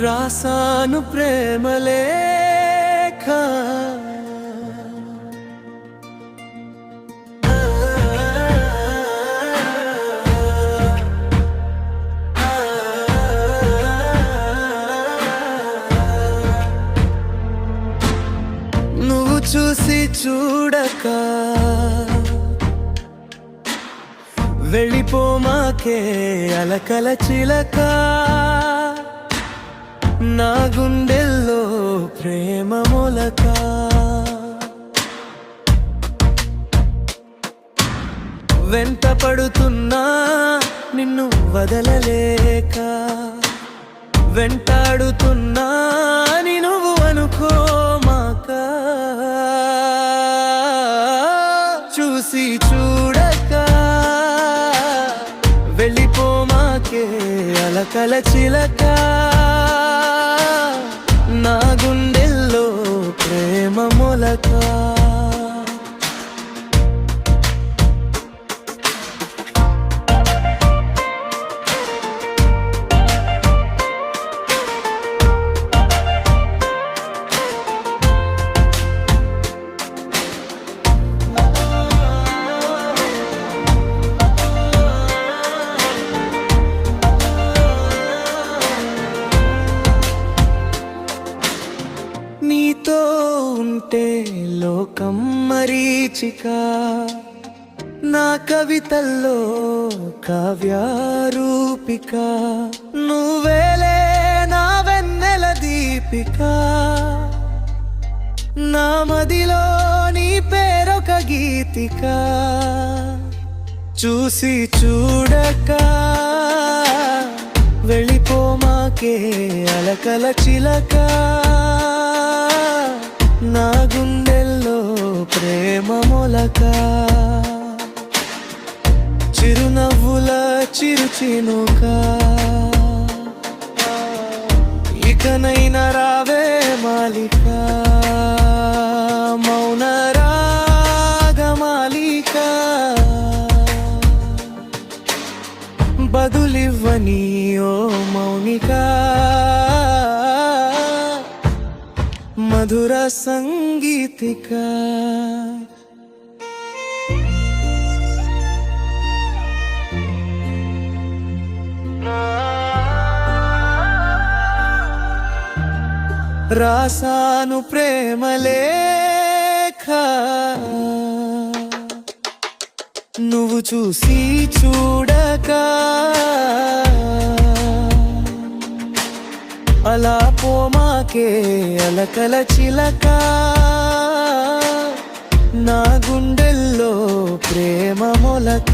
రాసాను ప్రేమలేఖ నువ్వు చూసి చూడక వెళ్ళిపోమాకే అలకల చిలకా. నా గుండెల్లో ప్రేమ మొలక వెంట పడుతున్నా నిన్ను వదలలేక. వెంటాడుతున్నా అని నువ్వు అనుకోమాక. చూసి చూడక. వెళ్ళిపోమాకే అలకల చిలక. మొలక ఉంటే లోకం మరీచిక. నా కవితల్లో కావ్యారూపిక. నువ్వేలే నా వెన్నెల దీపిక. నా మదిలో నీ పేరొక గీతిక. చూసి చూడక వెళ్ళిపోమాకే అలకల చిలకా. మొలక చిరునవ్వుల చిరుచినుక. ఇకనైనా రావే మాలిక. మౌన రాగమాలిక బదులివ్వని ఓ మౌనిక. మధుర సంగీతిక. రాసాను ప్రేమలేఖ నువ్వు చూసి చూడక. అలా పోమాకే అలకల చిలక. నా గుండెల్లో ప్రేమ మొలక.